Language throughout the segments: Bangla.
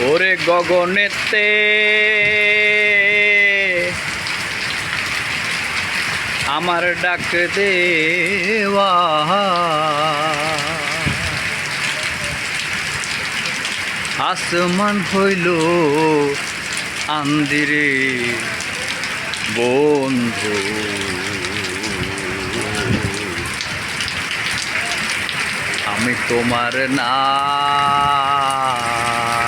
ওরে গগনেতে। আমার ডাক দেওয়া আসমান হইল আন্দিরে বন্ধু। আমি তোমার নাম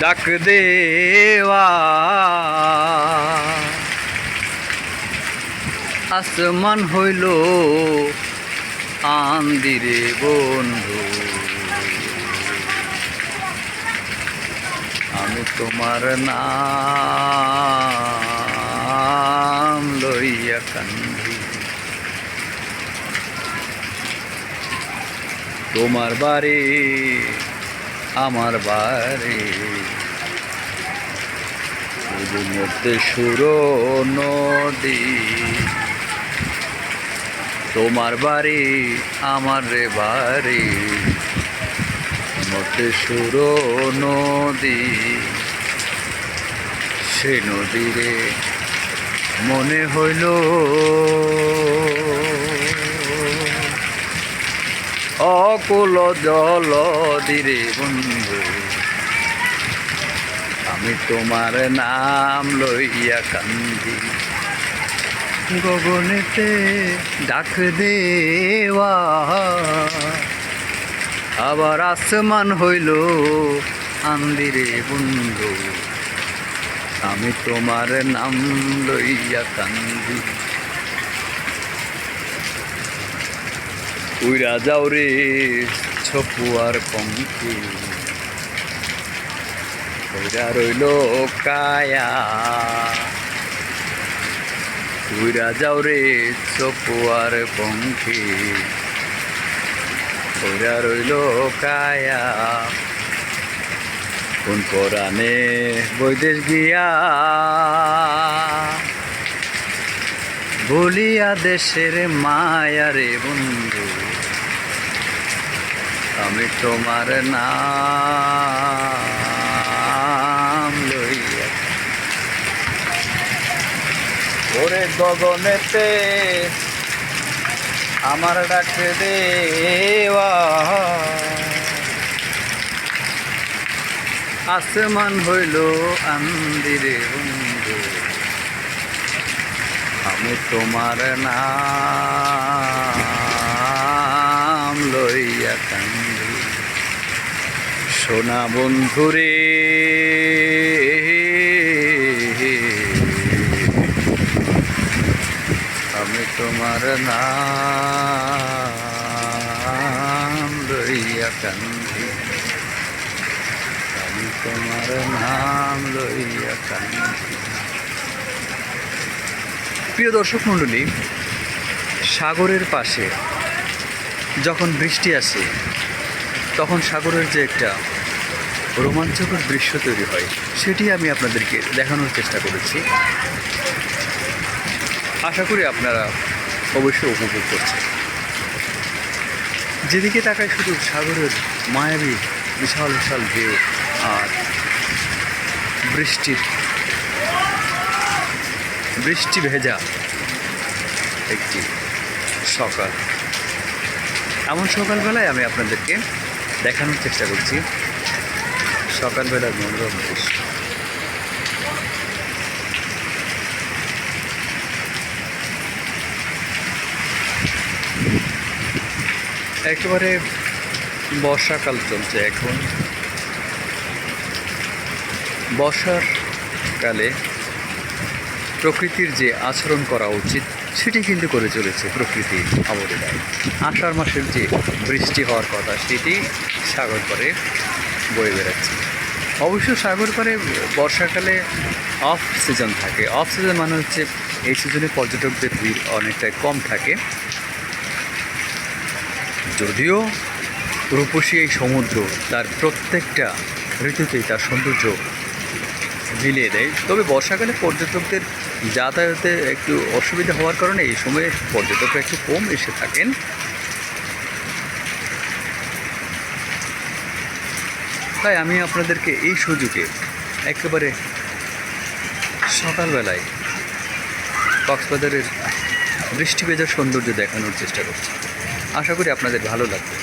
ডাক দেওয়া। আসমান হইল আন্দিরে বন্ধু। আমি তোমার নাম লইয়া কান্দি। তোমার বাড়ি আমার বাড়ি। শুধু মধ্যে সুর নদী। তোমার বাড়ি, আমার রে বাড়ি। মধ্যে সুর নদী। সে নদীরে মনে হইল অকুল জল দিরে বন্ধু। আমি তোমার নাম লইয়া কান্দি। গগনেতে ডাক দেওয়া। আবার আসমান হইল আন্দিরে বন্ধু। আমি তোমার নাম লইয়া কান্দি। উইরা যাও ছপুয়ার পঙ্কি। উইরা রইল কায়া। উইরা যাও ছপুয়ার পঙ্কি। উইরা রইল কায়া। কোন পরাণে বৈদেশ গিয়া বলিয়া দেশের মায়ারে বন্ধু। আমি তোমার নাম ওরে গগনেতে আমার ডাকে দেওয়া। আসমান হইল আন্দিরে আমি তোমার নাম লইয়া কান্দি। সোনা বন্ধুরে। আমি তোমার নাম লইয়া কান্দি। আমি তোমার নাম লইয়া কান্দি। প্রিয় দর্শক মণ্ডলী, সাগরের পাশে যখন বৃষ্টি আসে, তখন সাগরের যে একটা রোমাঞ্চকর দৃশ্য তৈরি হয়। সেটি আমি আপনাদেরকে দেখানোর চেষ্টা করেছি। আশা করি আপনারা অবশ্যই উপভোগ করছেন। যেদিকে তাকায় শুধু সাগরের মায়াবী, বিশাল বিশাল ঢেউ আর বৃষ্টির, বৃষ্টি ভেজা একটি সকাল। এমন সকালবেলায় আমি আপনাদেরকে দেখানোর চেষ্টা করছি। সকালবেলার মনোরম দৃশ্য একেবারে বর্ষাকাল চলছে এখন। বর্ষার কালে প্রকৃতির যে আচরণ করা উচিত, সেটি কিন্তু করে চলেছে প্রকৃতি অবদায় আষাঢ় মাসের যে বৃষ্টি হওয়ার কথা, সেটি সাগর করে বয়ে বেড়াচ্ছে। অবশ্য সাগর পাড়ে বর্ষাকালে অফ সিজন থাকে। অফ সিজন মানে হচ্ছে এই সিজনে পর্যটকদের ভিড় অনেকটাই কম থাকে। যদিও রূপসী এই সমুদ্র তার প্রত্যেকটা ঋতুতেই তার সৌন্দর্য মিলিয়ে দেয়। তবে বর্ষাকালে পর্যটকদের যাতায়াতে একটু অসুবিধা হওয়ার কারণে এই সময়ে পর্যটকরা একটু কম এসে থাকেন। তাই আমি আপনাদেরকে এই সুযোগে একেবারে সকালবেলায় কক্সবাজারের বৃষ্টি ভেজার সৌন্দর্য দেখানোর চেষ্টা করছি। আশা করি আপনাদের ভালো লাগবে।